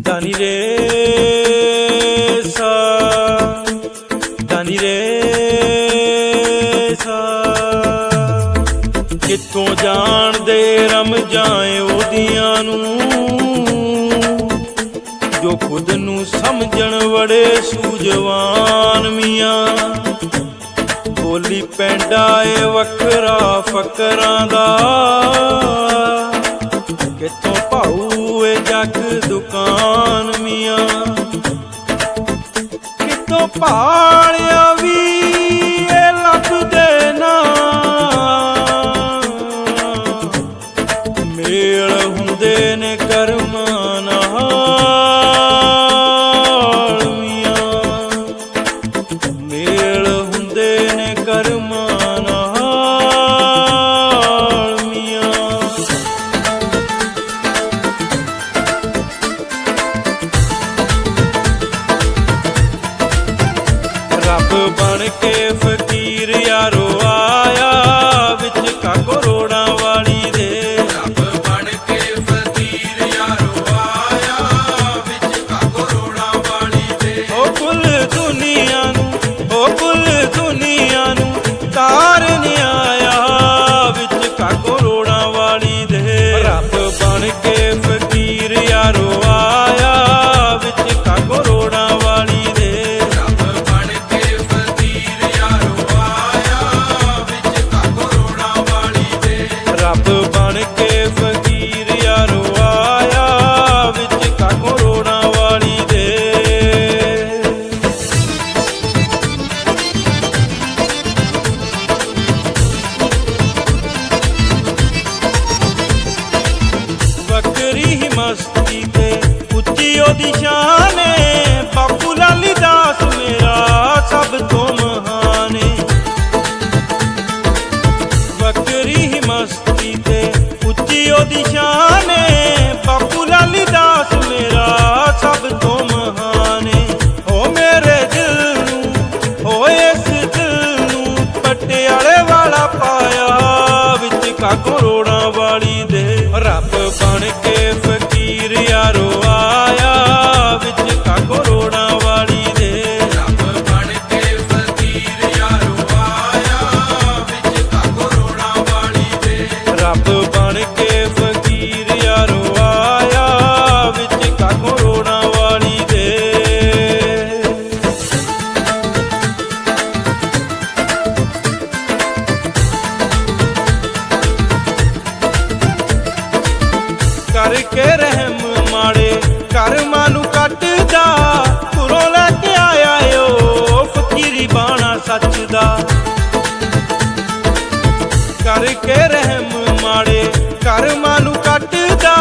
ਦਾਨੀ ਰੇ ਸਾ ਦਾਨੀ ਰੇ ਰਮ ਜਾਏ ਉਹਦੀਆਂ ਨੂੰ? ਜੋ ਖੁਦ ਨੂੰ ਸਮਝਣ ਵੜੇ ਸੂਝਵਾਨ ਮੀਆਂ। ਬੋਲੀ ਪੈਂਡਾ ਏ ਵੱਖਰਾ ਫਕਰਾਂ ਦਾ। ਕਿੱਥੋਂ ਭਾਉ ਹੋਏ ਜੱਗ ਦੁਕਾਨ ਮੀਆਂ। ਕਿਤੋਂ ਭਾਲ ਕੇ ਫਕੀਰ ਨਿਸ਼ਾਨੇ ਬਾਪੂ ਲਾਲੀ ਦਾਸ ਮੇਰਾ ਸਭ ਤੋਂ ਮਹਾਨੇ ਹੋ ਮੇਰੇ ਦਿਲ ਨੂੰ ਇਸ ਦਿਲ ਨੂੰ ਪਟਿਆਲੇ ਵਾਲਾ ਪਾਇਆ ਵਿੱਚ ਕਾਕੋ ਰੋਣਾ ਵਾਲੀ ਦੇ। ਰੱਬ ਬਣ ਕੇ ਫਕੀਰ ਯਾਰੋ ਆਇਆ ਵਿੱਚ ਕਾਕੋ ਰੋਣਾ ਵਾਲੀ ਦੇ। ਰੱਬ ਕਰਕੇ ਰਹਿਮ ਮਾੜੇ ਕਰਮਾਂ ਨੂੰ ਕੱਟਦਾ,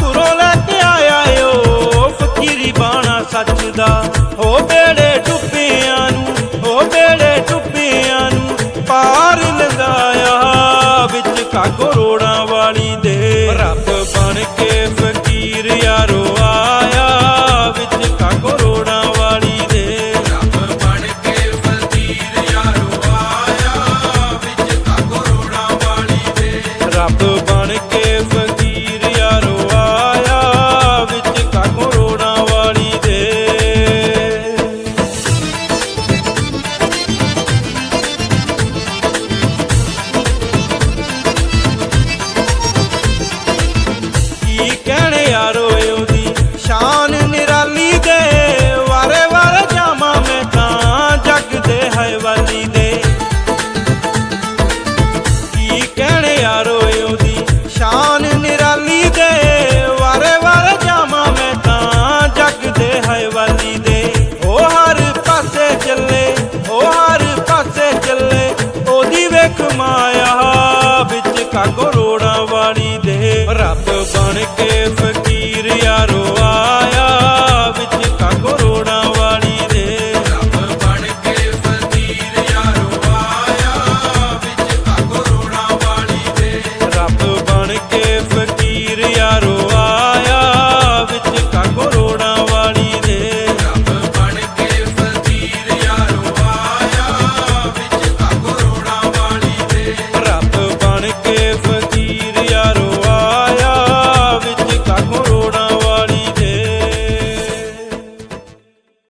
ਤੁਰੋਂ ਲੈ ਕੇ ਆਇਆ ਓ ਫਕੀਰੀ ਬਾਣਾ ਸੱਚ ਦਾ ਹੋ ਬੇੜੇ ਕਹਿਣ ਯਾਰੋ ਉਹਦੀ। ਸ਼ਾਨ ਨਿਰਾਲੀ ਦੇ, ਵਾਰੇ ਵਾਰੇ ਜਾਵਾਂ ਮੈਂ ਤਾਂ, ਜੱਗ ਦੇ ਹਵਾਲੀ ਦੇ। ਕੀ ਕਹਿਣ ਯਾਰੋ ਉਹਦੀ। ਸ਼ਾਨ ਨਿਰਾਲੀ ਦੇ, ਵਾਰੇ ਵਾਰੇ ਜਾਵਾਂ ਮੈਂ ਤਾਂ, ਜੱਗ ਦੇ ਹਵਾਲੀ ਦੇ। ਉਹ ਹਰ ਪਾਸੇ ਚੱਲੇ ਉਹ ਹਰ ਪਾਸੇ ਚੱਲੇ, ਉਹਦੀ ਵੇਖ ਮਾਇਆ ਵਿੱਚ ਕਾਗੋ ਰੋੜਾਂ ਵਾਲੀ ਦੇ। ਰੱਬ ਬਣ